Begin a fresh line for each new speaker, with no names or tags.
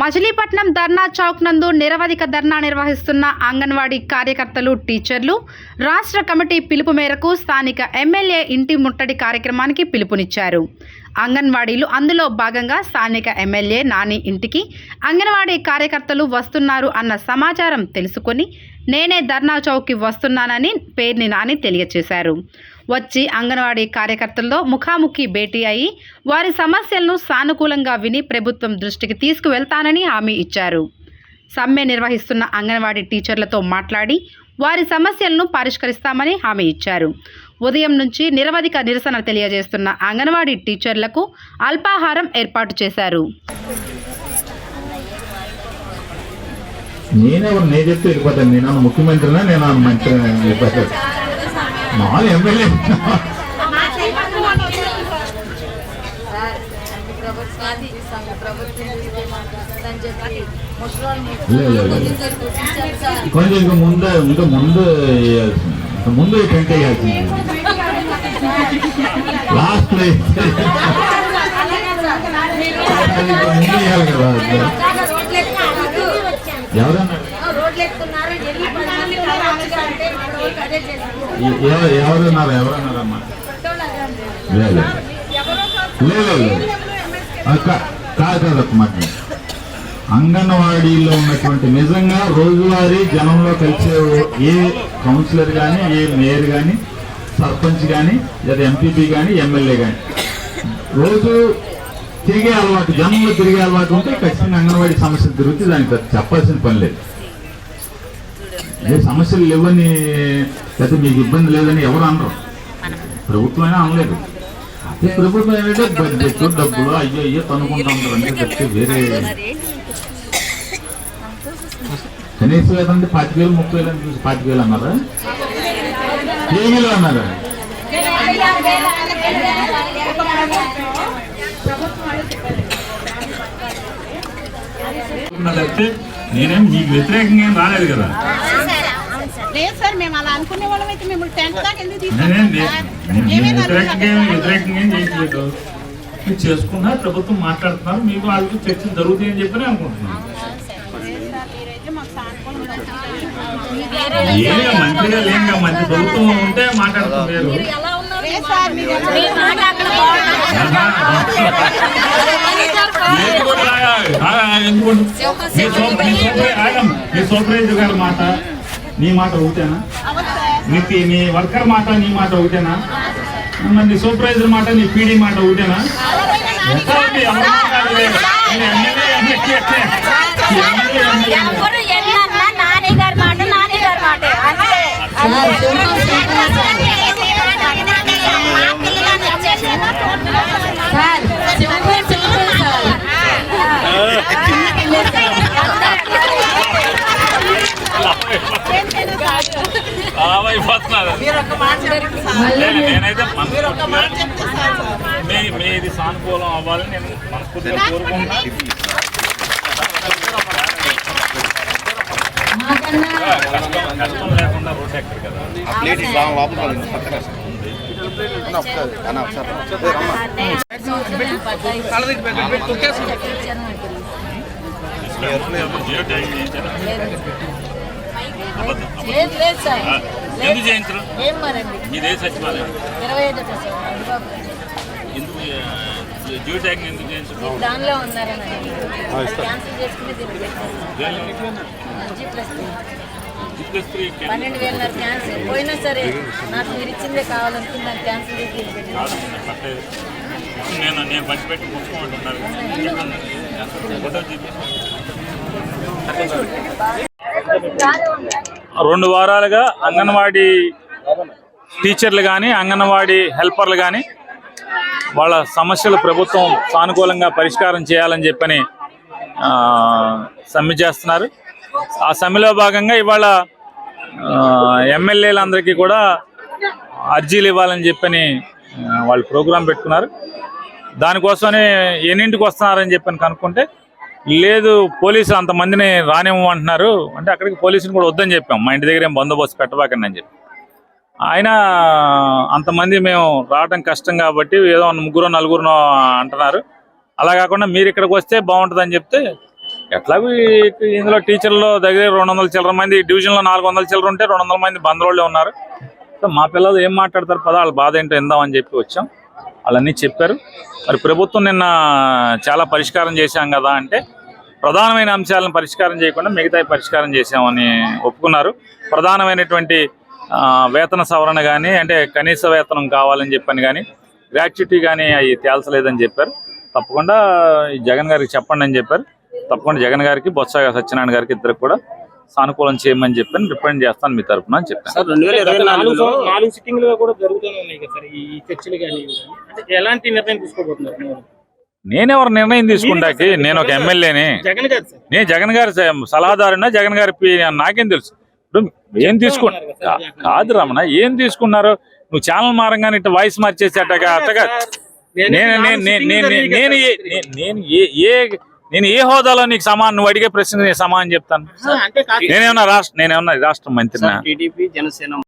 మచిలీపట్నం ధర్నా చౌక్ నందు నిరవధిక ధర్నా నిర్వహిస్తున్న అంగన్వాడీ కార్యకర్తలు టీచర్లు రాష్ట్ర కమిటీ పిలుపు మేరకు స్థానిక ఎమ్మెల్యే ఇంటి ముట్టడి కార్యక్రమానికి పిలుపునిచ్చారు. అంగన్వాడీలు అందులో భాగంగా స్థానిక ఎమ్మెల్యే నాని ఇంటికి అంగన్వాడీ కార్యకర్తలు వస్తున్నారు అన్న సమాచారం తెలుసుకొని నేనే ధర్నా చౌక్కి వస్తున్నానని పేర్ని నాని తెలియజేశారు వచ్చి అంగన్వాడీ కార్యకర్తలతో ముఖాముఖి భేటీ అయి వారి సమస్యలను సానుకూలంగా విని ప్రభుత్వం దృష్టికి తీసుకువెళ్తానని హామీ ఇచ్చారు. సమ్మె నిర్వహిస్తున్న అంగన్వాడీ టీచర్లతో మాట్లాడి వారి సమస్యలను పరిష్కరిస్తామని హామీ ఇచ్చారు. ఉదయం నుంచి నిరవధిక నిరసన తెలియజేస్తున్న అంగన్వాడీ టీచర్లకు అల్పాహారం ఏర్పాటు చేశారు.
నేనే నేను చెప్తే వెళ్ళిపోతాను. నేను ముఖ్యమంత్రినా నేను మంత్రి మామూలు ఎమ్మెల్యే. కొంచెం ఇంకా ముందు ఇంకా ముందు ముందు టెంట్ వేయాల్సింది. లాస్ట్ ఇంకా ముందు వేయాలి కదా. ఎవరన్నా
రోడ్లు ఎక్కుతున్నారు వెళ్ళి పది మంది రావచ్చు అంటే మన వాళ్ళకి అదే చేస్తాం
ఎ- ఎవ- ఎవరున్నారు ఎవరన్నారమ్మా లేదు. కాదు కాదు ఒక మాట అంగన్వాడీలో ఉన్నటువంటి నిజంగా రోజువారీ జనంలో కలిసే ఏ కౌన్సిలర్ కానీ ఏ మేయర్ కానీ సర్పంచ్ కానీ లేదా ఎంపీపీ కానీ ఎమ్మెల్యే కానీ రోజు తిరిగే అలవాటు జనంలో తిరిగే అలవాటు ఉంటే ఖచ్చితంగా అంగన్వాడీ సమస్యలు తిరుగుతుంది దానికి చెప్పాల్సిన పని లేదు. ఏ సమస్యలు లేవని లేకపోతే మీకు ఇబ్బంది లేదని ఎవరు అనరు. ప్రభుత్వమైనా అనలేదు. అదే ప్రభుత్వం ఏంటంటే బడ్జెట్ డబ్బులు అయ్యో అయ్యో తనుకుంటా ఉంటారు అంటే తప్పితే వేరే కనీసం ఏదంటే పాతిక వేలు ముప్పై వేలు అని చూసి పాతిక వేలు అన్నారా? ఏ వేలు అన్నారా
నేనేం మీకు వ్యతిరేకంగా ఏం రాలేదు కదా?
లేదు సార్ మేము అలా అనుకునే వాళ్ళం అయితే మేము టెన్త్ దాకా ఎందుకు
నేనేం
తీసుకుంటాం
లే-
సార్?
నేను
మేమే
వ్యతిరేకంగా ఏం-
నలుగురం
వ్యతిరేకంగా ఏం చేయట్లేదు మీరు చేసుకున్నారు ప్రభుత్వం మాట్లాడుతున్నారు మీకు వాళ్ళకి చర్చలు జరుగుతాయని చెప్పని అనుకుంటున్నాను
లేదు సార్, మీరైతే మాకు సానుకూలంగా ఉంటుంది.
ఏం మంచిగా లేక మంచి ప్రభుత్వం ఉంటే మాట్లాడుతున్నారు
లేదు సార్, మీరు ఎక్కడ-
మీ సూపర్వైజర్ గారి మాట నీ మాట ఒకటేనా?
సార్.
నీ నీ వర్కర్ మాట నీ మాట ఒకటేనా? మరి నీ సూపర్వైజర్ మాట నీ పీడీ మాట ఒకటేనా? నాని
గారి మాట నాని గారి మాట.
మీ మీది సానుకూలం అవ్వాలని నేను మనస్ఫూర్తిగా కోరుకుంటా కష్టం కష్టం లేకుండా రోడ్ ఎక్కడ కదా.
లేదు లేదు సార్
ఆ, ఎందుకు
మరండి?
మీదే సచివాలయం.
ఇరవై ఐదు
ఎందుకు జియో ట్యాగింగ్ ఎందుకు చేయించరు
దానిలో ఉన్నారని క్యాన్సిల్ చేసుకుని G plus three.
Plus three
పన్నెండు వేలన్నర క్యాన్సిల్ పోయినా సరే నాకు మీరు ఇచ్చిందే కావాలనుకుని దాన్ని క్యాన్సిల్ చేసి
నేను నేను పంచి పెట్టి అంటున్నారు ఫోటో చూపి రెండు వారాలుగా అంగన్వాడీ టీచర్లు కానీ అంగన్వాడీ హెల్పర్లు కానీ వాళ్ళ సమస్యలు ప్రభుత్వం సానుకూలంగా పరిష్కారం చేయాలని చెప్పని సమ్మె చేస్తున్నారు. ఆ సమ్మెలో భాగంగా ఇవాళ ఎమ్మెల్యేలందరికీ కూడా అర్జీలు ఇవ్వాలని చెప్పని వాళ్ళు ప్రోగ్రాం పెట్టుకున్నారు. దానికోసమే ఎన్నింటికి వస్తున్నారని చెప్పని కనుక్కుంటే లేదు పోలీసులు అంతమందిని రానివ్వమంటున్నారు. అంటే అక్కడికి పోలీసుని కూడా వద్దని చెప్పాం. మా ఇంటి దగ్గర ఏం బందోబస్తు పెట్టబాకండి అని చెప్పి. ఆయన అంతమంది మేము రావడం కష్టం కాబట్టి ఏదో ముగ్గురు నలుగురునో అంటున్నారు. అలా కాకుండా మీరు ఇక్కడికి వస్తే బాగుంటుందని చెప్తే ఎట్లాగూ ఇందులో టీచర్లు దగ్గర రెండు వందల చిల్లర మంది డివిజన్లో నాలుగు వందల చిల్లర ఉంటే రెండు వందల మంది బందరోళ్ళే ఉన్నారు. సో మా పిల్లలు ఏం మాట్లాడతారు పదా వాళ్ళ బాధ ఏంటో ఇందామని చెప్పి వచ్చాం. వాళ్ళన్నీ చెప్పారు. మరి ప్రభుత్వం నిన్న చాలా పరిష్కారం చేశాం కదా అంటే ప్రధానమైన అంశాలను పరిష్కారం చేయకుండా మిగతాయి పరిష్కారం చేశామని ఒప్పుకున్నారు. ప్రధానమైనటువంటి వేతన సవరణ కానీ అంటే కనీస వేతనం కావాలని చెప్పని కానీ గ్రాట్యుటీ కానీ అవి తేల్చలేదని చెప్పారు. తప్పకుండా ఈ జగన్ గారికి చెప్పండి అని చెప్పారు. తప్పకుండా జగన్ గారికి బొత్స సత్యనారాయణ గారికి ఇద్దరికి కూడా సానుకూలం చేయమని చెప్పాను రిప్రజెంట్ చేస్తాను మీ తరపున అని చెప్పాను.
ఎలాంటి నిర్ణయం తీసుకోబోతున్నారు?
నేనెవరు నిర్ణయం తీసుకుంటాకి నేను ఒక ఎమ్మెల్యేని. నేను జగన్ గారి సలహాదారునా జగన్ గారి పి- నాకేం తెలుసు. ఏం తీసుకు కాదు రమణ ఏం తీసుకున్నారు? నువ్వు ఛానల్ మారంగానే ఇట్లా వాయిస్ మార్చేసి అట్టగా అట్టగా
నేనే
నేను నేను ఏ-. నేను- ఏ హోదాలో నీకు సమానం నువ్వు అడిగే ప్రశ్న నేను సమానం చెప్తాను. నేనేమన్నా రాష్ట్ర నేనేమన్నా రాష్ట్ర మంత్రినా?
టీడీపీ జనసేన